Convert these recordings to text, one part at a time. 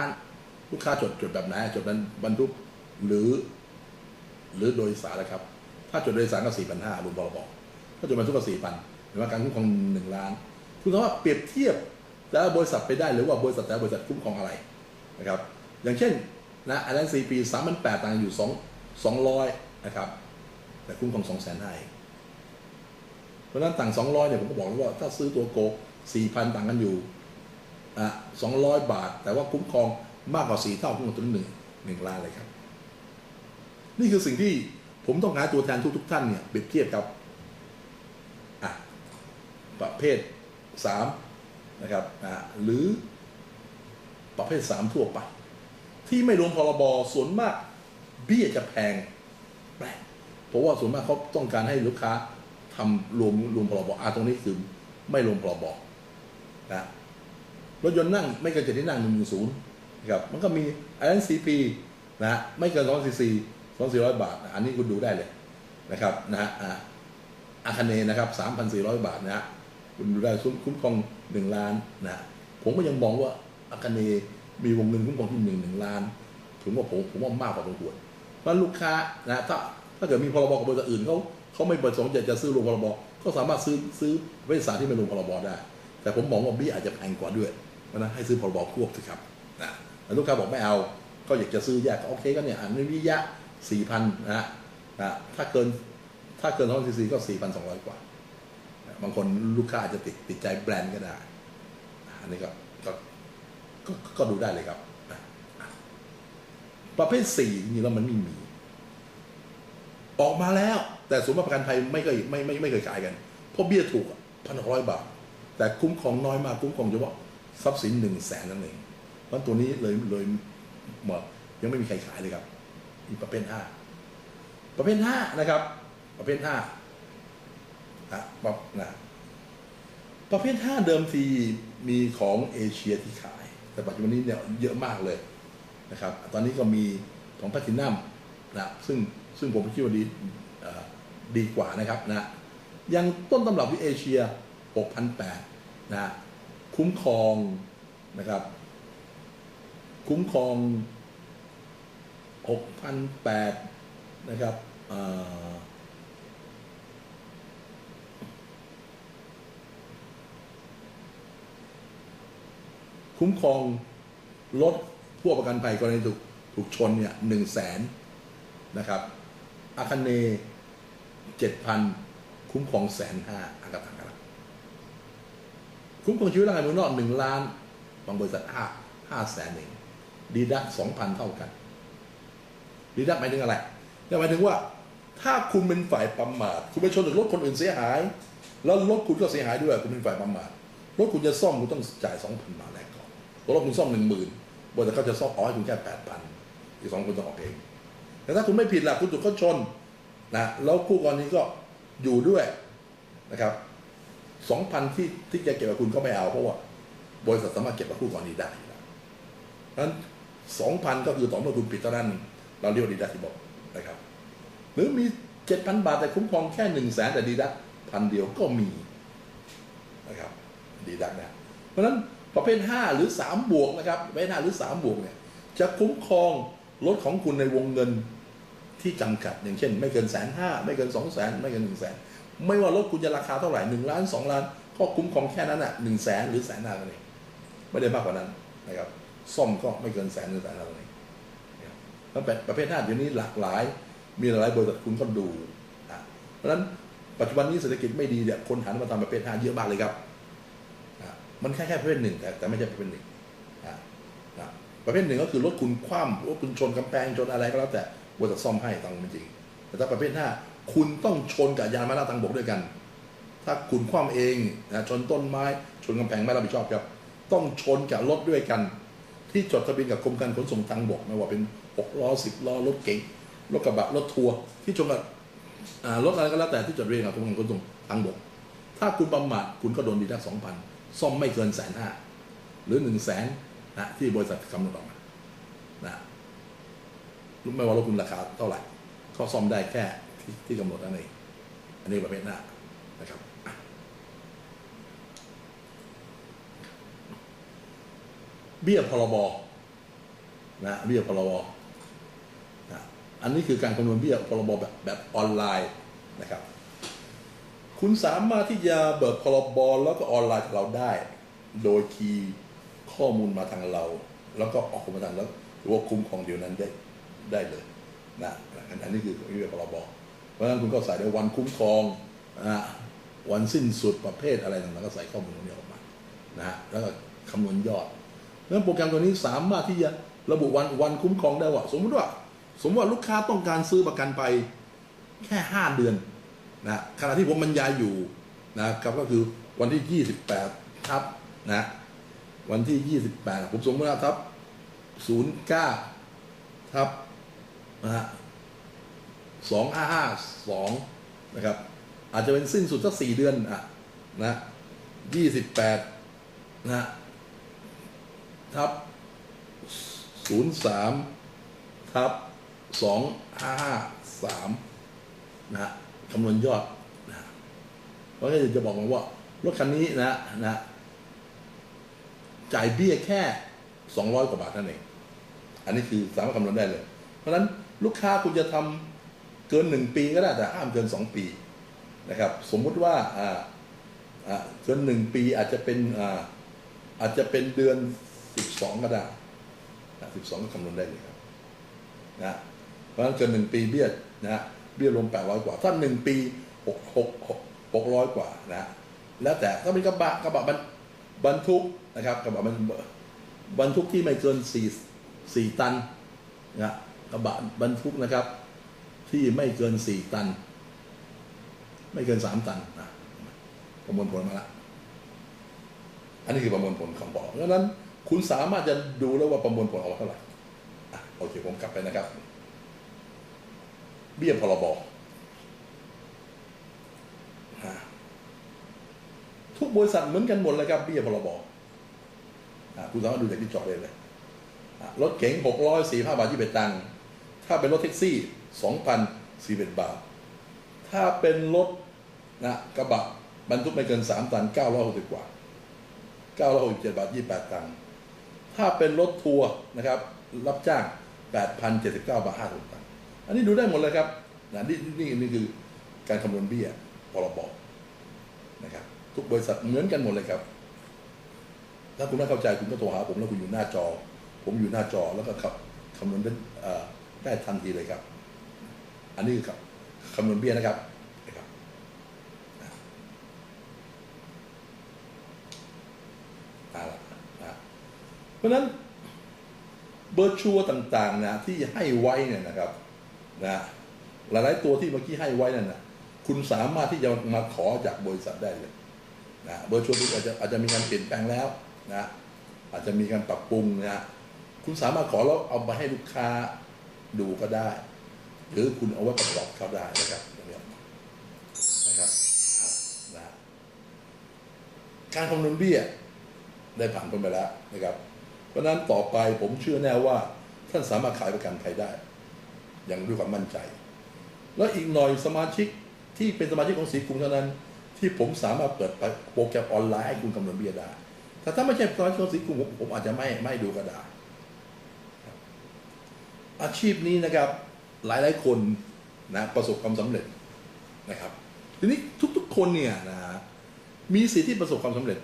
านลูกค้าจดจดแบบไหนจดนั้นบรรทุกหรือ หรือโดยสารนะครับ ถ้าจดโดยสารก็สี่พันห้ารวมบรบถ้าจดบรรทุกก็สี่พันหรือว่าการคุ้มครองหนึ่งล้าน คุณสามารถเปรียบเทียบแต่ละบริษัทไปได้หรือว่าบริษัทแต่บริษัทคุ้มครองอะไรนะครับ อย่างเช่นนะอันนั้นสี่ปีสามพันแปดต่างอยู่สองสองร้อยนะครับ แต่คุ้มครองสองแสนห้าเพราะฉะนั้นต่างสองร้อยเนี่ยผมก็บอกแล้วว่าถ้าซื้อตัวโกสี่พันต่างกันอยู่ สองร้อยบาท แต่ว่าคุ้มครองมากกว่าสี่เท่าคุ้มครองตัวหนึ่งหนึ่งล้านเลยครับ นี่คือสิ่งที่ผมต้องหาตัวแทนทุกทุกท่านเนี่ยเปรียบเทียบกับอะประเภทสามนะครับอะหรือประเภทสามทั่วไป ที่ไม่รวมพรบส่วนมากเบี้ยจะแพงแปลกเพราะว่าส่วนมากเขาต้องการให้ลูกค้าทำรวมรวมพรบอะตรงนี้คือไม่รวมพรบนะ รถยนต์นั่งไม่เกินเจ็ดที่นั่งหนึ่งหมื่นศูนย์นะครับมันก็มีอันนั้นซีพีนะฮะไม่เกินสองซีซีสองสี่ร้อยบาท อันนี้คุณดูได้เลยนะครับนะฮะอ่าอาคาเนนะครับสามพันสี่ร้อยบาทนะฮะคุณดูได้คุ้มคุ้มครองหนึ่งล้านนะผมก็ยังมองว่าอาคาเนมีวงเงินคุ้มครองที่หนึ่งหนึ่งล้านถึงว่าผมผมว่ามากกว่าสมควรเพราะลูกค้านะถ้าถ้าเกิดมีพรบกับบริษัทอื่นเขาเขาไม่ประสงค์จะจะซื้อรวมพรบก็สามารถซื้อซื้อบริษัทที่ไม่รวมพรบได้ แต่ผมมองว่าบี้อาจจะแพงกว่าด้วย เพราะนั้นให้ซื้อพรบควบสิครับนะลูกค้าบอกไม่เอา ก็อยากจะซื้อแยกก็โอเคก็เนี่ยอันนี้วิยะสี่พันนะนะถ้าเกินถ้าเกินท้องซีซีก็สี่พันสองร้อยกว่า บางคนลูกค้าอาจจะติดติดใจแบรนด์ก็ได้อันนี้ก็ก็ก็ก็ดูได้เลยครับนะประเภทสี่จริงๆแล้วมันไม่มี ออกมาแล้ว แต่ศูนย์ประกันภัยไม่เคยไม่ไม่ไม่เคยขายกัน เพราะเบี้ยถูกพันหกร้อยบาท แต่คุ้มครองน้อยมากคุ้มครองเฉพาะ ทรัพย์สินหนึ่งแสนนั่นเองเพราะตัวนี้เลยเลยหมดยังไม่มีใครขายเลยครับ อีกประเภทห้าประเภทห้านะครับ ประเภทห้าอะบอกนะประเภทห้าเดิมทีมีของเอเชียที่ขาย แต่ปัจจุบันนี้เนี่ยเยอะมากเลยนะครับ ตอนนี้ก็มีของแพลตินัมนะซึ่งซึ่งผมคิดว่าดีดีกว่านะครับนะยังต้นตำรับที่เอเชีย 6,800นะ คุ้มครองนะครับ คุ้มครอง 6,800 นะครับคุ้มครองรถผู้ประกันภัยกรณีถูกถูกชนเนี่ยหนึ่งแสนนะครับอาคาเนเจ็ดพันคุ้มครองแสนห้าอากาศต่างกันละ คุ้มครองชีวิตร่างกายมือนอกหนึ่งล้านบางบริษัทห้าห้าแสนเองดีดักสองพันเท่ากันดีดักหมายถึงอะไรหมายถึงว่า ถ้าคุณเป็นฝ่ายประมาทคุณไปชนรถคนอื่นเสียหาย แล้วรถคุณก็เสียหายด้วยคุณเป็นฝ่ายประมาทรถคุณจะซ่อมคุณต้องจ่ายสองพันบาทแรกก่อนรถคุณซ่อมหนึ่งหมื่นบริษัทเขาจะซ่อมอ๋อให้คุณแค่แปดพันอีกสองคุณต้องออกเองแต่ถ้าคุณไม่ผิดล่ะคุณถูกเขาชนนะแล้วคู่กรณีก็อยู่ด้วยนะครับ สองพันที่ที่จะเก็บกับคุณก็ไม่เอาเพราะว่า บริษัทสามารถเก็บกับคู่กรณีได้อยู่แล้วนั้นสองพันก็คือต่อเมื่อคุณผิดเท่านั้น เราเรียกดีดักที่บอกนะครับ หรือมีเจ็ดพันบาทแต่คุ้มครองแค่หนึ่งแสนแต่ดีดักพันเดียวก็มีนะครับ ดีดักนะเพราะฉะนั้นประเภทห้าหรือสามบวกนะครับประเภทห้าหรือสามบวกเนี่ยจะคุ้มครองรถของคุณในวงเงินที่จำกัด อย่างเช่น ไม่เกินแสนห้าไม่เกินสองแสนไม่เกินหนึ่งแสน ไม่ว่ารถคุณจะราคาเท่าไหร่หนึ่งล้านสองล้านก็คุ้มครองแค่นั้นอะหนึ่งแสนหรือแสนห้าเท่านั้นเองไม่ได้มากกว่านั้นนะครับซ่อมก็ไม่เกินแสนหรือแสนห้าเท่านั้นเองนะครับแล้วประเภทห้าเดี๋ยวนี้หลากหลาย มีหลายบริษัทคุณก็ดูอะเพราะฉะนั้นปัจจุบันนี้เศรษฐกิจไม่ดีเนี่ยคนหันมาทำประเภทห้าเยอะมากเลยครับอะมันแค่แค่ประเภทหนึ่งแต่แต่ไม่ใช่ประเภทหนึ่งอะอะประเภทหนึ่งก็คือรถคุณคว่ำรถคุณชนกำแพงชนอะไรก็แล้วแต่บริษัทซ่อมให้ตามจริงแต่ถ้าประเภทห้า คุณต้องชนกับยานพาหนะทางบกด้วยกัน ถ้าคุณคว่ำเองนะชนต้นไม้ ชนกำแพงไม่รับผิดชอบครับ ต้องชนกับรถด้วยกัน ที่จดทะเบียนกับกรมการขนส่งทางบกไม่ว่าเป็นหกล้อสิบล้อรถเก๋งรถกระบะรถทัวร์ที่ชนกับรถอะไรก็แล้วแต่ที่จดทะเรียนกับกรมการขนส่งทางบก ถ้าคุณประมาทคุณก็โดนดีดักสองพันซ่อมไม่เกินแสนห้าหรือหนึ่งแสนนะที่บริษัทกำหนดออกมานะไหมว่ารถคุณราคาเท่าไหร่เขาซ่อมได้แค่ ที่ที่กำหนดนั่นเองอันนี้ประเภทหน้านะครับเบี้ยพรบนะเบี้ยพรบนะอันนี้คือการคำนวณเบี้ยพรบแบบแบบออนไลน์นะครับ คุณสามารถที่จะเบิกพรบแล้วก็ออนไลน์กับเราได้ โดยคีย์ข้อมูลมาทางเรา แล้วก็ออกมาทางแล้วหรือว่าคุ้มครองเดียวนั้นได้ได้เลยนะอันนี้คือเบี้ยพรบ เพราะฉะนั้นคุณก็ใส่ได้วันคุ้มครองนะวันสิ้นสุดประเภทอะไรต่างๆก็ใส่ข้อมูลตรงนี้ออกมานะฮะแล้วก็คำนวณยอดเพราะฉะนั้นโปรแกรมตัวนี้สามารถที่จะระบุวันวันคุ้มครองได้ว่าสมมติว่า สมมติว่าลูกค้าต้องการซื้อประกันไปแค่ห้าเดือนนะขณะที่ผมบรรยายอยู่นะครับก็คือวันที่ 28ทับนะวันที่ 28 ผมสมมติว่าทับ09ทับนะฮะ 2552 นะครับ อาจจะเป็นสิ้นสุดสักสี่เดือนอะนะ28 นะทับศูนย์สามทับสองห้าห้าสามนะคำนวณยอดนะเพราะฉะนั้นจะบอกมาว่า รถคันนี้นะนะจ่ายเบี้ยแค่สองร้อยกว่าบาทนั่นเอง อันนี้คือสามารถคำนวณได้เลย เพราะฉะนั้นลูกค้าคุณจะทำ เกินหนึ่งปีก็ได้แต่ห้ามเกินสองปีนะครับ สมมุติว่าอ่าอ่าเกินหนึ่งปีอาจจะเป็นอ่าอาจจะเป็นเดือนสิบสองก็ได้สิบสองก็คำนวณได้เลยครับนะเพราะฉะนั้นเกินหนึ่งปีเบี้ยนะเบี้ยรวมแปดร้อยกว่า ถ้าหนึ่งปีหกหกหกร้อยกว่านะแล้วแต่ถ้าเป็นกระบะกระบะบรรบรรทุกนะครับกระบะบรรบรรทุกที่ไม่เกินสี่สี่ตันนะกระบะบรรทุกนะครับ ที่ไม่เกินสี่ตัน ไม่เกินสามตันนะประมวลผลมาแล้วอันนี้คือประมวลผลคำบอกเพราะฉะนั้น คุณสามารถจะดูแล้วว่าประมวลผลออกมาเท่าไหร่โอเคผมกลับไปนะครับ เบี้ยพรบทุกบริษัทเหมือนกันหมดเลยครับเบี้ยพรบอะคุณสามารถดูจากที่จอดเลยอะรถเก๋งหกร้อยสี่ห้าบาทยี่สิบตังค์ถ้าเป็นรถแท็กซี่ สองพันสี่สิบบาท ถ้าเป็นรถนะกระบะบรรทุกไม่เกินสามตันเก้าร้อยหกสิบกว่า 967 บาท 28 ตังค์ ถ้าเป็นรถทัวร์นะครับ รับจ้าง 8,079 บาท 50 ตังค์ อันนี้ดูได้หมดเลยครับนะนี่นี่นี่คือการคำนวณเบี้ยพรบนะครับ ทุกบริษัทเหมือนกันหมดเลยครับ ถ้าคุณไม่เข้าใจคุณก็โทรหาผมแล้วคุณอยู่หน้าจอ ผมอยู่หน้าจอแล้วก็ขับคำนวณได้ได้ทันทีเลยครับ อันนี้คือครับคำนวณเบี้ยนะครับนะครับ เพราะฉะนั้นเบอร์ชัวต่างๆนะที่ให้ไว้เนี่ยนะครับนะหลายๆตัวที่เมื่อกี้ให้ไว้นั่นนะคุณสามารถที่จะมาขอจากบริษัทได้เลยนะเบอร์ชัวอาจจะอาจจะมีการเปลี่ยนแปลงแล้วนะอาจจะมีการปรับปรุงนะคุณสามารถขอแล้วเอาไปให้ลูกค้าดูก็ได้ หรือคุณเอาไว้ประกอบเขาได้นะครับตรงนี้นะครับนะการคำนวณเบี้ยได้ผ่านพ้นไปแล้วนะครับ เพราะนั้นต่อไปผมเชื่อแน่ว่าท่านสามารถขายประกันภัยได้ อย่างด้วยความมั่นใจ แล้วอีกหน่อยสมาชิกที่เป็นสมาชิกของสีกรุงเท่านั้น ที่ผมสามารถเปิดโปรแกรมออนไลน์ให้คุณคำนวณเบี้ยได้แต่ถ้าไม่ใช่สมาชิกของสีกรุงผมอาจจะไม่ไม่ดูก็ได้อาชีพนี้นะครับ หลายหลายๆคนนะประสบความสำเร็จนะครับ ทีนี้ทุกๆคนเนี่ยนะมีสิทธิ์ที่ประสบความสำเร็จ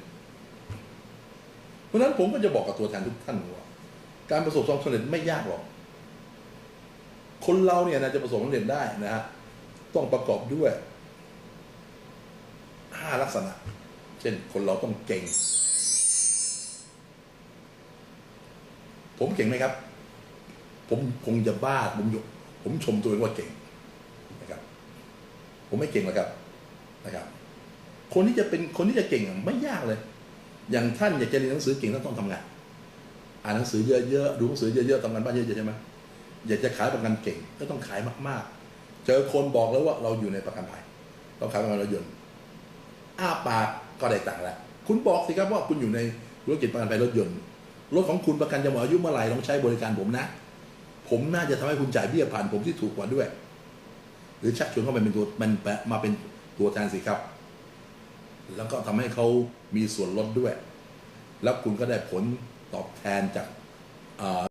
เพราะฉะนั้นผมก็จะบอกกับตัวแทนทุกท่านว่าการประสบความสำเร็จไม่ยากหรอก คนเราเนี่ยนะจะประสบความสำเร็จได้นะฮะต้องประกอบด้วยห้าลักษณะ เช่นคนเราต้องเก่ง ผมเก่งไหมครับ ผมคงจะบ้าผมยก ผมชมตัวเองว่าเก่งนะครับ ผมไม่เก่งหรอกครับนะครับ คนที่จะเป็นคนที่จะเก่งอะไม่ยากเลย อย่างท่านอยากจะเรียนหนังสือเก่งท่านต้องทำงานอ่านหนังสือเยอะๆดูหนังสือเยอะๆทำงานบ้านเยอะๆใช่ไหมอยากจะขายประกันเก่งก็ต้องขายมากๆ เจอคนบอกแล้วว่าเราอยู่ในประกันภัยเราขายประกันรถยนต์อ้าปากก็ได้ตังค์แล้วคุณบอกสิครับว่าคุณอยู่ในธุรกิจประกันภัยรถยนต์รถของคุณประกันจะหมดอายุเมื่อไหร่ต้องใช้บริการผมนะ ผมน่าจะทำให้คุณจ่ายเบี้ยผ่านผมที่ถูกกว่าด้วย หรือชักชวนเข้าไปเป็นตัวมันมาเป็นตัวแทนสิครับ แล้วก็ทำให้เขามีส่วนลดด้วย แล้วคุณก็ได้ผลตอบแทนจากอ่า